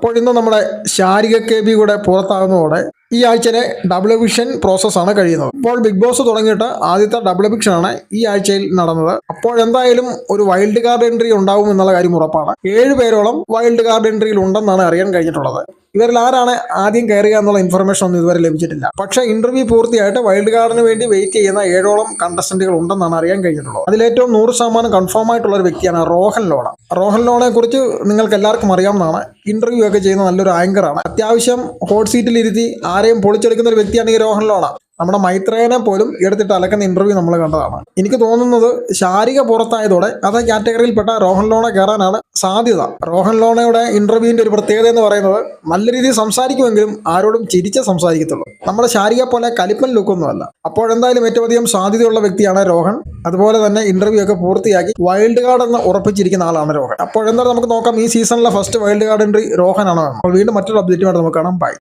അപ്പോഴിന്ന് നമ്മുടെ Sarika K B കൂടെ പുറത്താകുന്നതോടെ ഈ ആഴ്ചയിലെ ഡബിൾ വിഷൻ പ്രോസസ് ആണ് കഴിയുന്നത്. ഇപ്പോൾ ബിഗ് ബോസ് തുടങ്ങിയിട്ട് ആദ്യത്തെ ഡബിൾ ആണ് ഈ ആഴ്ചയിൽ നടന്നത്. അപ്പോഴെന്തായാലും ഒരു വൈൽഡ് കാർഡ് എൻട്രി ഉണ്ടാവും എന്നുള്ള കാര്യം ഉറപ്പാണ്. ഏഴ് പേരോളം വൈൽഡ് കാർഡ് എൻട്രിയിൽ ഉണ്ടെന്നാണ് അറിയാൻ കഴിഞ്ഞിട്ടുള്ളത്. ഇവരിൽ ആരാണ് ആദ്യം കയറുക എന്നുള്ള ഇൻഫർമേഷൻ ഒന്നും ഇതുവരെ ലഭിച്ചിട്ടില്ല. പക്ഷേ ഇന്റർവ്യൂ പൂർത്തിയായിട്ട് വൈൽഡ് കാർഡിന് വേണ്ടി വെയിറ്റ് ചെയ്യുന്ന ഏഴോളം കണ്ടസ്റ്റന്റുകൾ ഉണ്ടെന്നാണ് അറിയാൻ കഴിഞ്ഞിട്ടുള്ളത്. അതിലേറ്റവും നൂറ് ശതമാനം കൺഫേം ആയിട്ടുള്ള ഒരു വ്യക്തിയാണ് റോഹൻ ലോണ. റോഹൻ ലോണെ കുറിച്ച് നിങ്ങൾക്ക് എല്ലാവർക്കും അറിയാവുന്നതാണ്. ഇന്റർവ്യൂ ഒക്കെ ചെയ്യുന്ന നല്ലൊരു ആങ്കറാണ് അത്യാവശ്യം ഹോട്ട് സീറ്റിൽ ഇരുത്തി ആരെയും പൊളിച്ചെടുക്കുന്ന ഒരു വ്യക്തിയാണ് ഈ റോഹൻ ലോണ. നമ്മുടെ മൈത്രേനെ പോലും എടുത്തിട്ട് അലക്കുന്ന ഇന്റർവ്യൂ നമ്മൾ കണ്ടതാണ്. എനിക്ക് തോന്നുന്നത് ശാരിക പുറത്തായതോടെ അതേ കാറ്റഗറിയിൽപ്പെട്ട റോഹൻ ലോണ കയറാനാണ് സാധ്യത. റോഹൻ ലോണയുടെ ഇന്റർവ്യൂവിന്റെ ഒരു പ്രത്യേകത എന്ന് പറയുന്നത് നല്ല രീതിയിൽ സംസാരിക്കുമെങ്കിലും ആരോടും ചിരിച്ച സംസാരിക്കത്തുള്ളൂ. നമ്മുടെ ശാരിക പോലെ കലിപ്പൻ ലുക്കൊന്നുമല്ല അപ്പോഴെന്തായാലും ഏറ്റവും അധികം സാധ്യതയുള്ള വ്യക്തിയാണ് രോഹൻ. അതുപോലെ തന്നെ ഇന്റർവ്യൂ ഒക്കെ പൂർത്തിയാക്കി വൈൽഡ് കാർഡ് എന്ന് ഉറപ്പിച്ചിരിക്കുന്ന ആളാണ് രോഹൻ. അപ്പോഴെന്തായാലും നമുക്ക് നോക്കാം ഈ സീസണിലെ ഫസ്റ്റ് വൈൽഡ് കാർഡ് എൻട്രി രോഹനാണ്. വീണ്ടും മറ്റൊരു അപ്ഡേറ്റുമായിട്ട് നമുക്ക് കാണാം. ബൈ